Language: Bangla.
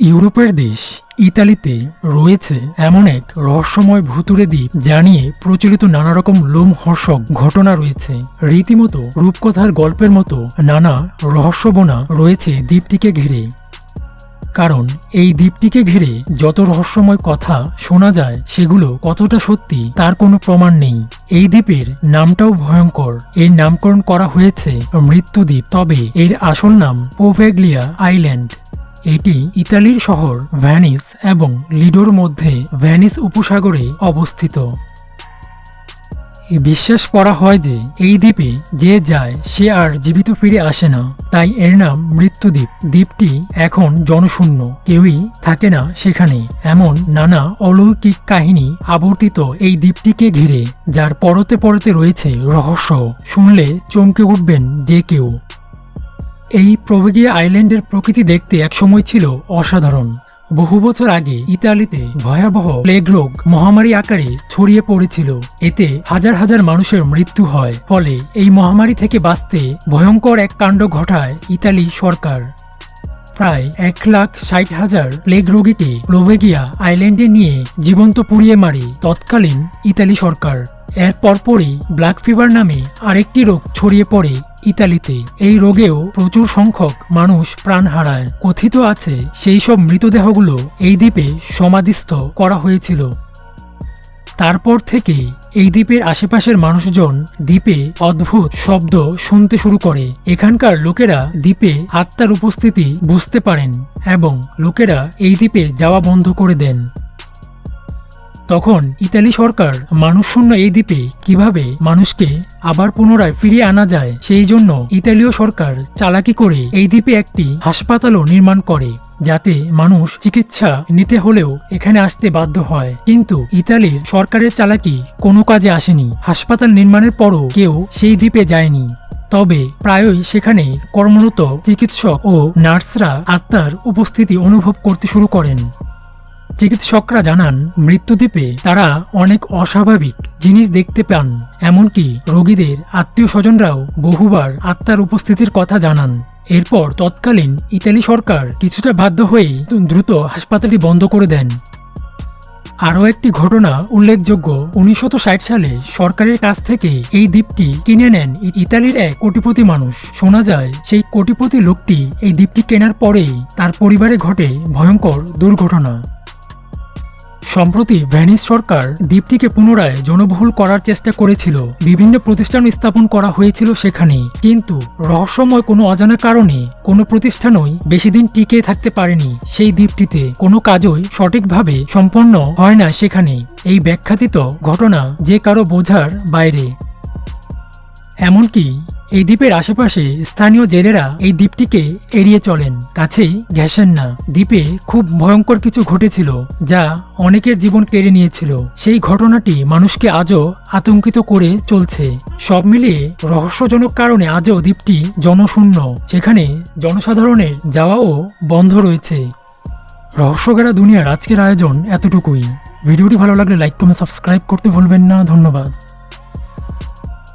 ইউরোপের দেশ ইতালিতে রয়েছে এমন এক রহস্যময় ভুতুরে দ্বীপ যা নিয়ে প্রচলিত নানা রকম লোমহর্ষক ঘটনা রয়েছে। রীতিমতো রূপকথার গল্পের মতো নানা রহস্যবোনা রয়েছে দ্বীপটিকে ঘিরে। কারণ এই দ্বীপটিকে ঘিরে যত রহস্যময় কথা শোনা যায়, সেগুলো কতটা সত্যি তার কোনো প্রমাণ নেই। এই দ্বীপের নামটাও ভয়ঙ্কর। এর নামকরণ করা হয়েছে মৃত্যুদ্বীপ, তবে এর আসল নাম পোভেগ্লিয়া আইল্যান্ড। এটি ইতালির শহর ভ্যানিস এবং লিডোর মধ্যে ভ্যানিস উপসাগরে অবস্থিত। বিশ্বাস করা হয় যে এই দ্বীপে যে যায় সে আর জীবিত ফিরে আসে না, তাই এর নাম মৃত্যুদ্বীপ। দ্বীপটি এখন জনশূন্য, কেউই থাকে না সেখানে। এমন নানা অলৌকিক কাহিনী আবর্তিত এই দ্বীপটিকে ঘিরে, যার পরতে পরতে রয়েছে রহস্য। শুনলে চমকে উঠবেন যে কেউ। এই প্রভেগিয়া আইল্যান্ডের প্রকৃতি দেখতে একসময় ছিল অসাধারণ। বহু বছর আগে ইতালিতে ভয়াবহ প্লেগ রোগ মহামারী আকারে ছড়িয়ে পড়েছিল। এতে হাজার হাজার মানুষের মৃত্যু হয়। ফলে এই মহামারী থেকে বাঁচতে ভয়ঙ্কর এক কাণ্ড ঘটায় ইতালি সরকার। প্রায় এক লাখ ষাট হাজার প্লেগ রোগীকে প্লোভেগিয়া আইল্যান্ডে নিয়ে জীবন্ত পুড়িয়ে মারে তৎকালীন ইতালি সরকার। এর পরপরই ব্ল্যাক ফিভার নামে আরেকটি রোগ ছড়িয়ে পড়ে ইতালিতে। এই রোগেও প্রচুর সংখ্যক মানুষ প্রাণ হারায়। কথিত আছে সেই সব মৃতদেহগুলো এই দ্বীপে সমাধিস্থ করা হয়েছিল। তারপর থেকে এই দ্বীপের আশেপাশের মানুষজন দ্বীপে অদ্ভুত শব্দ শুনতে শুরু করে। এখানকার লোকেরা দ্বীপে আত্মার উপস্থিতি বুঝতে পারেন এবং লোকেরা এই দ্বীপে যাওয়া বন্ধ করে দেন। তখন ইতালি সরকার মানুষশূন্য এই দ্বীপে কীভাবে মানুষকে আবার পুনরায় ফিরিয়ে আনা যায়, সেই জন্য ইতালীয় সরকার চালাকি করে এই দ্বীপে একটি হাসপাতালও নির্মাণ করে, যাতে মানুষ চিকিৎসা নিতে হলেও এখানে আসতে বাধ্য হয়। কিন্তু ইতালির সরকারের চালাকি কোনো কাজে আসেনি। হাসপাতাল নির্মাণের পরও কেউ সেই দ্বীপে যায়নি। তবে প্রায়ই সেখানে কর্মরত চিকিৎসক ও নার্সরা আত্মার উপস্থিতি অনুভব করতে শুরু করেন। চিকিৎসকরা জানান, মৃত্যুদ্বীপে তারা অনেক অস্বাভাবিক জিনিস দেখতে পান, এমনকি রোগীদের আত্মীয় স্বজনরাও বহুবার আত্মার উপস্থিতির কথা জানান। এরপর তৎকালীন ইতালি সরকার কিছুটা বাধ্য হয়েই দ্রুত হাসপাতালটি বন্ধ করে দেন। আরও একটি ঘটনা উল্লেখযোগ্য, উনিশশো ষাট সালে সরকারের কাছ থেকে এই দ্বীপটি কিনে নেন ইতালির এক কোটিপতি মানুষ। শোনা যায়, সেই কোটিপতি লোকটি এই দ্বীপটি কেনার পরেই তার পরিবারে ঘটে ভয়ঙ্কর দুর্ঘটনা। সম্প্রতি ভ্যানিস সরকার দ্বীপটিকে পুনরায় জনবহুল করার চেষ্টা করেছিল। বিভিন্ন প্রতিষ্ঠান স্থাপন করা হয়েছিল সেখানে কিন্তু রহস্যময় কোনো অজানা কারণে কোনো প্রতিষ্ঠানই বেশি দিন টিকে থাকতে পারেনি। সেই দ্বীপটিতে কোনো কাজই সঠিকভাবে সম্পন্ন হয় না সেখানে এই ব্যাখ্যাতিত ঘটনা যে কারও বোঝার বাইরে। এমনকি এই দ্বীপের আশেপাশে স্থানীয় জেলেরা এই দ্বীপটিকে এড়িয়ে চলেন। কাছেই ঘেঁষেন না দ্বীপে খুব ভয়ঙ্কর কিছু ঘটেছিল, যা অনেকের জীবন কেড়ে নিয়েছিল। সেই ঘটনাটি মানুষকে আজও আতঙ্কিত করে চলছে। সব মিলিয়ে রহস্যজনক কারণে আজও দ্বীপটি জনশূন্য। সেখানে জনসাধারণের যাওয়াও বন্ধ রয়েছে। রহস্যঘেরা দুনিয়ার আজকের আয়োজন এতটুকুই। ভিডিওটি ভালো লাগলে লাইক, কমেন্ট, সাবস্ক্রাইব করতে ভুলবেন না। ধন্যবাদ।